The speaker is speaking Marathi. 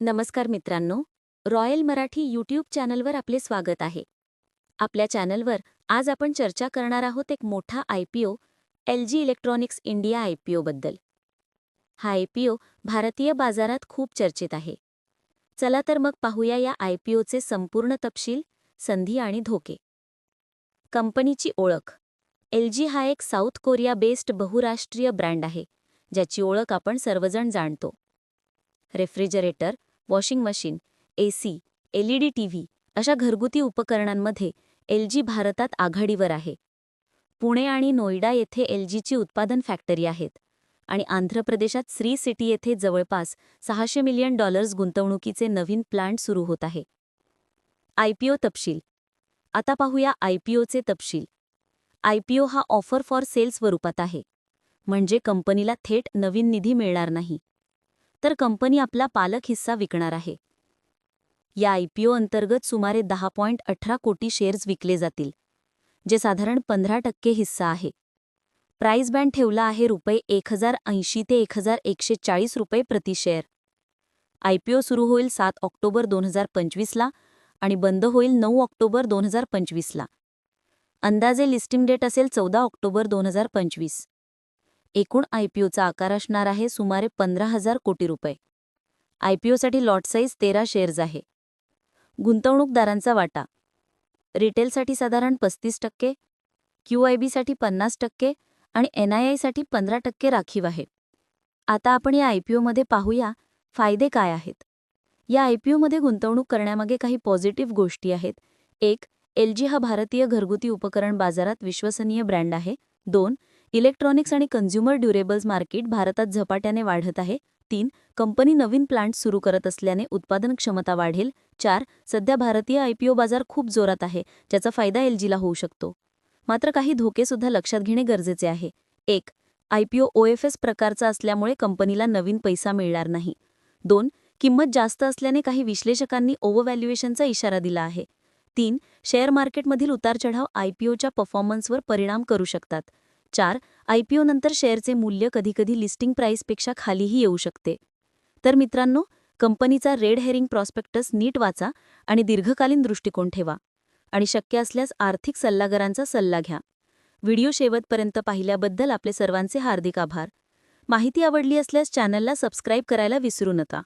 नमस्कार मित्रांनो रॉयल मराठी यूट्यूब चॅनलवर आपले स्वागत आहे. आपल्या चॅनलवर आज आपण चर्चा करणार आहोत एक मोठा I P O L G electronics India I P ओबद्दल हा आय पी ओ भारतीय बाजारात खूप चर्चेत आहे. चला तर मग पाहूया या आय पी ओचे संपूर्ण तपशील संधी आणि धोके. कंपनीची ओळख. एल जी हा एक साऊथ कोरिया बेस्ड बहुराष्ट्रीय ब्रँड आहे ज्याची ओळख आपण सर्वजण जाणतो. Refrigerator washing machine AC LED TV अशा घरगुती उपकरणांमध्ये एल जी भारतात आघाडीवर आहे. पुणे आणि नोईडा येथे एल जीची उत्पादन फॅक्टरी आहेत आणि आंध्र प्रदेशात श्री सिटी येथे जवळपास सहाशे मिलियन डॉलर्स गुंतवणुकीचे नवीन प्लांट सुरू होत आहे. आयपीओ तपशील. आता पाहूया आयपीओचे तपशील. आयपीओ हा ऑफर फॉर सेल स्वरूपात आहे. म्हणजे कंपनीला थेट नवीन निधी मिळणार नाही. तर कंपनी आपला पालक हिस्सा विकणार आहे. या आयपीओ अंतर्गत सुमारे दहा पॉईंट अठरा कोटी शेअर्स विकले जातील जे साधारण पंधरा टक्के हिस्सा आहे. प्राईस बँड ठेवला आहे रुपये एक हजार ऐंशी ते एक हजार एकशे चाळीस रुपये प्रति शेअर. आयपीओ सुरू होईल सात ऑक्टोबर दोन हजार पंचवीसला आणि बंद होईल नऊ ऑक्टोबर दोन हजार पंचवीसला अंदाजे लिस्टिंग डेट असेल चौदा ऑक्टोबर दोन हजार पंचवीस. एकूण आयपीओचा आकार असणार आहे सुमारे पंधरा हजार कोटी रुपये. आयपीओसाठी लॉट साईज तेरा शेअर्स आहे. गुंतवणूकदारांचा वाटा. रिटेलसाठी साधारण पस्तीस टक्के क्यू आय बीसाठी पन्नास टक्के आणि एन आय आयसाठी पंधरा टक्के राखीव आहे. आता आपण या आयपीओमध्ये पाहूया फायदे काय आहेत. या आयपीओमध्ये गुंतवणूक करण्यामागे काही पॉझिटिव्ह गोष्टी आहेत. एक एल जी हा भारतीय घरगुती उपकरण बाजारात विश्वसनीय ब्रँड आहे. दोन इलेक्ट्रॉनिक्स आणि कन्झ्युमर ड्युरेबल्स मार्केट भारतात झपाट्याने वाढत आहे. तीन कंपनी नवीन प्लांट सुरू करत असल्याने उत्पादन क्षमता वाढेल. चार सध्या भारतीय आयपीओ बाजार खूप जोरात आहे ज्याचा फायदा एल जीला होऊ शकतो. मात्र काही धोकेसुद्धा लक्षात घेणे गरजेचे आहे. एक आयपीओ ओएफएस प्रकारचा असल्यामुळे कंपनीला नवीन पैसा मिळणार नाही. दोन किंमत जास्त असल्याने काही विश्लेषकांनी ओव्हरव्हॅल्युएशनचा इशारा दिला आहे. तीन शेअर मार्केटमधील उतारचढाव आयपीओच्या परफॉर्मन्सवर परिणाम करू शकतात. चार आयपीओ नंतर शेअरचे मूल्य कधीकधी लिस्टिंग प्राईसपेक्षा खालीही येऊ शकते. तर मित्रांनो कंपनीचा रेड हेरिंग प्रॉस्पेक्टस नीट वाचा आणि दीर्घकालीन दृष्टिकोन ठेवा. आणि शक्य असल्यास आर्थिक सल्लागारांचा सल्ला घ्या. व्हिडिओ शेवटपर्यंत पाहिल्याबद्दल आपले सर्वांचे हार्दिक आभार. माहिती आवडली असल्यास चॅनलला सबस्क्राईब करायला विसरू नका.